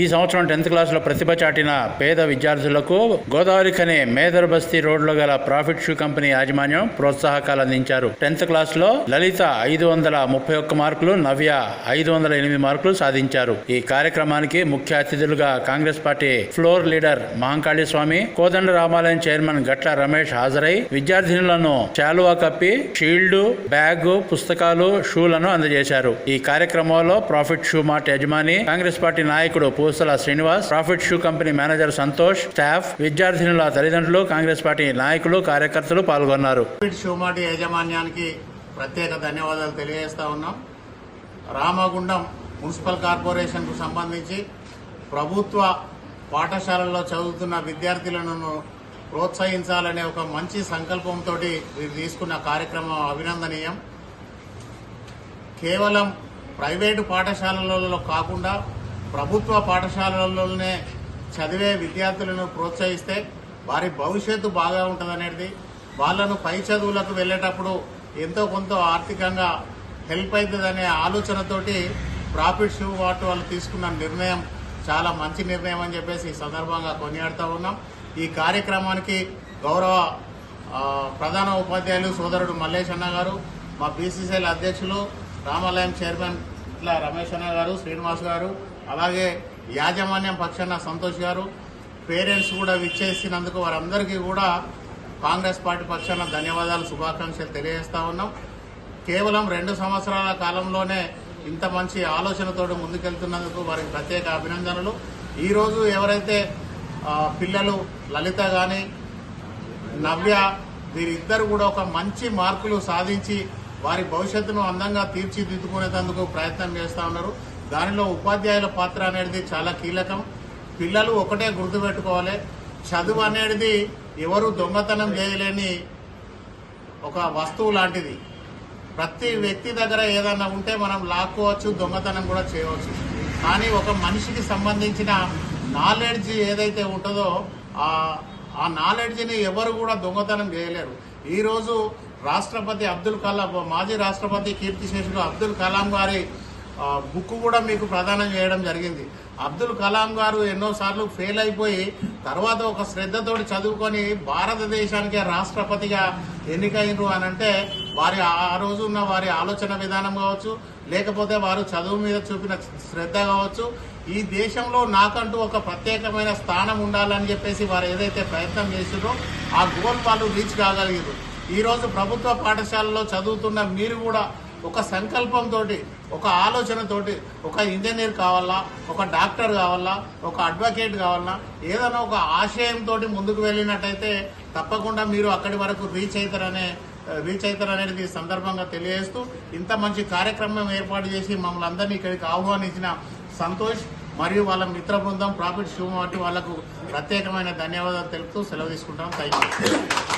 ఈ సంవత్సరం టెన్త్ క్లాస్లో ప్రతిభ చాటిన పేద విద్యార్థులకు గోదావరి కనే మేదర్ బస్తీ రోడ్లో గల ప్రాఫిట్ షూ కంపెనీ యాజమాన్యం ప్రోత్సాహకాలు అందించారు. టెన్త్ క్లాస్లో లలిత ఐదు వందల ముప్పై ఒక్క మార్కులు నవ్య ఐదు వందల ఎనిమిది మార్కులు సాధించారు. ఈ కార్యక్రమానికి ముఖ్య అతిథులుగా Congress party floor leader Mahankali Swamy Kodanda Ramalayam chairman గట్ల రమేష్ హాజరై విద్యార్థినులను శాలువా కప్పి షీల్డ్ బ్యాగ్ పుస్తకాలు షూలను అందజేశారు. ఈ కార్యక్రమంలో ప్రాఫిట్ షూ మార్ట్ యజమాని కాంగ్రెస్ పార్టీ నాయకుడు Pusala Srinivas profit shoe company manager Santosh staff విద్యార్థినుల తల్లిదండ్రులు కాంగ్రెస్ పార్టీ నాయకులు కార్యకర్తలు పాల్గొన్నారు. షూ షూమాటి యాజమాన్యానికి ప్రత్యేక ధన్యవాదాలు తెలియజేస్తా ఉన్నాం. రామగుండం మున్సిపల్ కార్పొరేషన్కు సంబంధించి ప్రభుత్వ పాఠశాలల్లో చదువుతున్న విద్యార్థులను ప్రోత్సహించాలనే ఒక మంచి సంకల్పంతో వీరు తీసుకున్న కార్యక్రమం అభినందనీయం. కేవలం ప్రైవేటు పాఠశాలలలో కాకుండా ప్రభుత్వ పాఠశాలలలోనే చదివే విద్యార్థులను ప్రోత్సహిస్తే వారి భవిష్యత్తు బాగా ఉంటుందనేది. వాళ్ళను పై చదువులకు వెళ్ళేటప్పుడు ఎంతో కొంత ఆర్థికంగా హెల్ప్ అవుతుందనే ఆలోచనతోటి ప్రాఫిట్ షూ వాటి వాళ్ళు తీసుకున్న నిర్ణయం చాలా మంచి నిర్ణయం అని చెప్పేసి ఈ సందర్భంగా కొనియాడుతూ ఉన్నాం. ఈ కార్యక్రమానికి గౌరవ ప్రధాన ఉపాధ్యాయులు సోదరుడు మల్లేష్ అన్న గారు మా బీసీసీఎల్ అధ్యక్షులు రామాలయం చైర్మన్ ఇట్లా రమేష్ అన్న గారు శ్రీనివాస్ గారు అలాగే యాజమాన్యం పక్షాన సంతోష్ గారు పేరెంట్స్ కూడా విచ్చేసినందుకు వారందరికీ కూడా కాంగ్రెస్ పార్టీ పక్షాన ధన్యవాదాలు శుభాకాంక్షలు తెలియజేస్తా ఉన్నాం. కేవలం రెండు సంవత్సరాల కాలంలోనే ఇంత మంచి ఆలోచనతో ముందుకెళ్తున్నందుకు వారికి ప్రత్యేక అభినందనలు. ఈరోజు ఎవరైతే పిల్లలు లలిత కానీ నవ్య వీరిద్దరు కూడా ఒక మంచి మార్కులు సాధించి వారి భవిష్యత్తును అందంగా తీర్చిదిద్దుకునేందుకు ప్రయత్నం చేస్తూ ఉన్నారు. దానిలో ఉపాధ్యాయుల పాత్ర అనేది చాలా కీలకం. పిల్లలు ఒకటే గుర్తుపెట్టుకోవాలి చదువు అనేది ఎవరు దొంగతనం చేయలేని ఒక వస్తువు లాంటిది. ప్రతి వ్యక్తి దగ్గర ఏదైనా ఉంటే మనం లాక్కోవచ్చు దొంగతనం కూడా చేయవచ్చు. కానీ ఒక మనిషికి సంబంధించిన నాలెడ్జ్ ఏదైతే ఉంటుందో ఆ నాలెడ్జ్ని ఎవరు కూడా దొంగతనం చేయలేరు. ఈరోజు రాష్ట్రపతి అబ్దుల్ కలాం మాజీ రాష్ట్రపతి కీర్తిశేషులు అబ్దుల్ కలాం గారి బుక్ కూడా మీకు ప్రదానం చేయడం జరిగింది. అబ్దుల్ కలాం గారు ఎన్నోసార్లు ఫెయిల్ అయిపోయి తర్వాత ఒక శ్రద్ధతోటి చదువుకొని భారతదేశానికి రాష్ట్రపతిగా ఎన్నికైనరు అని అంటే వారి ఆ రోజు ఉన్న వారి ఆలోచన విధానం కావచ్చు లేకపోతే వారు చదువు మీద చూపిన శ్రద్ధ కావచ్చు ఈ దేశంలో నాకంటూ ఒక ప్రత్యేకమైన స్థానం ఉండాలని చెప్పేసి వారు ఏదైతే ప్రయత్నం చేసిండ్రో ఆ గోల్ వాళ్ళు రీచ్ కాగలిగారు ఈరోజు ప్రభుత్వ పాఠశాలలో చదువుతున్న మీరు కూడా ఒక సంకల్పంతో ఒక ఆలోచనతోటి ఒక ఇంజనీర్ కావాలా ఒక డాక్టర్ కావాలా ఒక అడ్వకేట్ కావాలా ఏదైనా ఒక ఆశయంతో ముందుకు వెళ్ళినట్టయితే తప్పకుండా మీరు అక్కడి వరకు రీచ్ అవుతారనే రీచ్ అవుతారనేది సందర్భంగా తెలియజేస్తూ ఇంత మంచి కార్యక్రమం ఏర్పాటు చేసి మమ్మల్ని అందరినీ ఇక్కడికి ఆహ్వానించిన సంతోష్ మరియు వాళ్ళ మిత్ర బృందం ప్రాఫిట్ శివ వంటి వాళ్ళకు ప్రత్యేకమైన ధన్యవాదాలు తెలుపుతూ సెలవు తీసుకుంటాం. Thank you